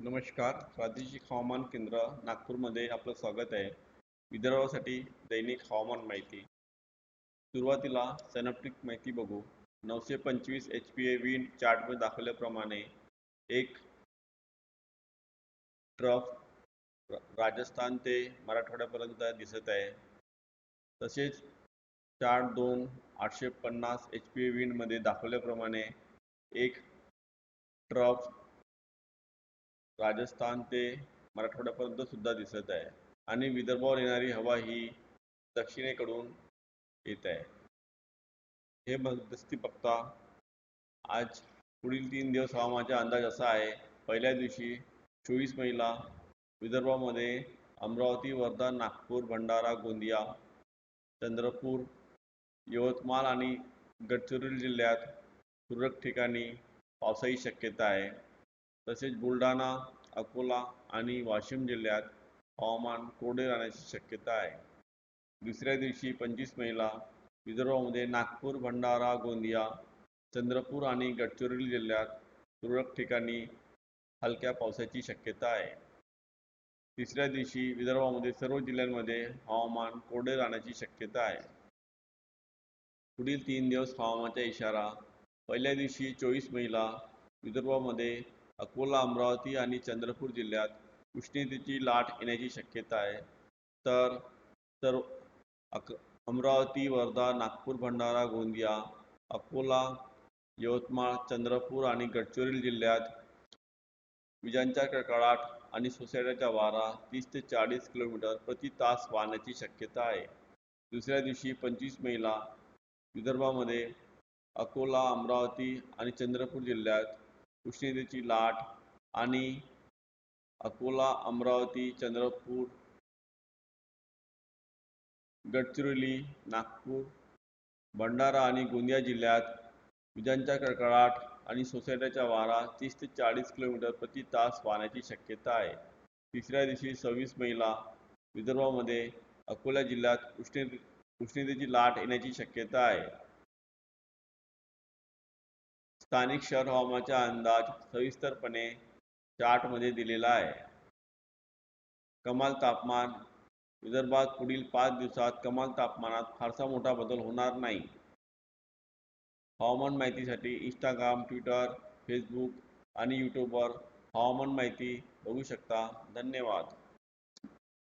नमस्कार प्रादेशिक हवामान केंद्र नागपूरमध्ये आपलं स्वागत आहे. विदर्भासाठी दैनिक हवामान माहिती. सुरुवातीला सॅनॉप्टिक माहिती बघू. नऊशे पंचवीस एच पी ए विंड चार्टमध्ये दाखवल्याप्रमाणे एक ट्रफ राजस्थान ते मराठवाड्यापर्यंत दिसत आहे. तसेच चार्ट दोन आठशे पन्नास एच पी ए विंडमध्ये दाखवल्याप्रमाणे एक ट्रफ राजस्थान ते मराठवाड्यापर्यंत सुद्धा दिसत आहे. आणि विदर्भावर येणारी हवा ही दक्षिणेकडून येत आहे. हे मध्यस्थी बघता आज पुढील तीन दिवस हवामानाचा अंदाज असा आहे. पहिल्या दिवशी चोवीस मेला विदर्भामध्ये अमरावती वर्धा नागपूर भंडारा गोंदिया चंद्रपूर यवतमाळ आणि गडचिरोली जिल्ह्यात तुरळक ठिकाणी पावसाची शक्यता आहे. तसेच बुलढाणा अकोला आणि वाशिम जिल्ह्यात हवामान कोरडे राहण्याची शक्यता आहे. दुसऱ्या दिवशी पंचवीस मेला विदर्भामध्ये नागपूर भंडारा गोंदिया चंद्रपूर आणि गडचिरोली जिल्ह्यात तुरळक ठिकाणी हलक्या पावसाची शक्यता आहे. तिसऱ्या दिवशी विदर्भामध्ये सर्व जिल्ह्यांमध्ये हवामान कोरडे राहण्याची शक्यता आहे. पुढील तीन दिवस हवामानाचा इशारा पहिल्या दिवशी चोवीस मेला विदर्भामध्ये अकोला अमरावती आणि चंद्रपूर जिल्ह्यात उष्णतेची लाट येण्याची शक्यता आहे. तर तर अक अमरावती वर्धा नागपूर भंडारा गोंदिया अकोला यवतमाळ चंद्रपूर आणि गडचिरोली जिल्ह्यात विजांच्या कडकडाट आणि सोसायट्याचा वारा तीस ते चाळीस किलोमीटर प्रति तास वाहण्याची शक्यता आहे. दुसऱ्या दिवशी पंचवीस मेला विदर्भामध्ये अकोला अमरावती आणि चंद्रपूर जिल्ह्यात उष्णतेची लाट आणि अकोला अमरावती चंद्रपूर गडचिरोली नागपूर भंडारा आणि गोंदिया जिल्ह्यात विजांचा कडकडाट आणि सोसायट्याचा वारा तीस ते चाळीस किलोमीटर प्रति तास वाहण्याची शक्यता आहे. तिसऱ्या दिवशी सव्वीस मेला विदर्भामध्ये अकोला जिल्ह्यात उष्णे उष्णतेची लाट येण्याची शक्यता आहे. स्थानिक शहर हवामानाचा अंदाज सविस्तरपणे चार्टमध्ये दिलेला आहे. कमाल तापमान विदर्भात पुढील पाच दिवसात कमाल तापमानात फारसा मोठा बदल होणार नाही. हवामान माहितीसाठी इंस्टाग्राम ट्विटर फेसबुक आणि यूट्यूबवर हवामान माहिती बघू शकता. धन्यवाद.